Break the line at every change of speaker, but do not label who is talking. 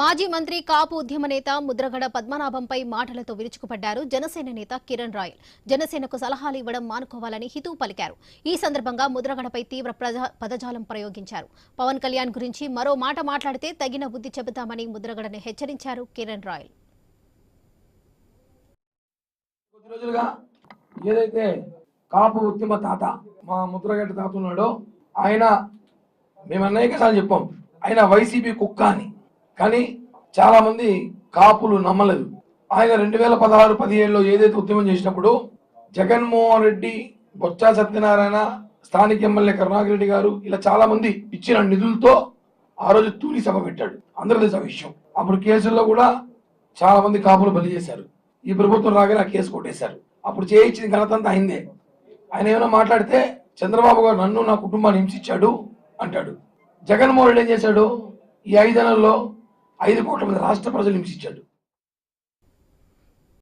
మాజీ మంత్రి కాపు ఉద్యమ నేత ముద్రగడ పద్మనాభంపై మాటలతో విరుచుకుపడ్డారు జనసేన నేత కిరణ్ రాయల్. జనసేనకు సలహాలు ఇవ్వడం మానుకోవాలని హితవు పలికారు. ఈ సందర్భంగా ముద్రగడపై తీవ్ర పదజాలం ప్రయోగించారు. పవన్ కళ్యాణ్ గురించి మరో మాట మాట్లాడితే తగిన బుద్ధి చెబుతామని ముద్రగడని హెచ్చరించారు కిరణ్ రాయల్.
ఏదైతే కాపు ఉద్యమ తాత మా ముద్రగడ్డ తాత ఉన్నాడో ఆయన మేము అనేక సార్లు చెప్పాం. ఆయన వైసీపీ కుక్క అని. కానీ చాలా మంది కాపులు నమ్మలేదు. ఆయన రెండు వేల పదహారు పదిహేడులో ఏదైతే ఉద్యమం చేసినప్పుడు జగన్మోహన్ రెడ్డి బొత్స సత్యనారాయణ స్థానిక ఎమ్మెల్యే కరుణాకర్ రెడ్డి గారు ఇలా చాలా మంది ఇచ్చిన నిధులతో ఆ రోజు తూలి సభ పెట్టాడు. అందరూ విషయం? అప్పుడు కేసుల్లో కూడా చాలా మంది కాపులు బలి చేశారు. ఈ ప్రభుత్వం రాగానే ఆ కేసు కొట్టేశారు. అప్పుడు చేయించిన ఘనత అంతా అయిందే. ఆయన ఏమైనా మాట్లాడితే చంద్రబాబు గారు నన్ను నా కుటుంబాన్ని హింసించాడు అంటాడు. జగన్మోహన్ రెడ్డి ఏం చేశాడు? ఈ ఐదు నెలల్లో ఐదు కోట్ల మంది రాష్ట్ర ప్రజలు హింసించాడు.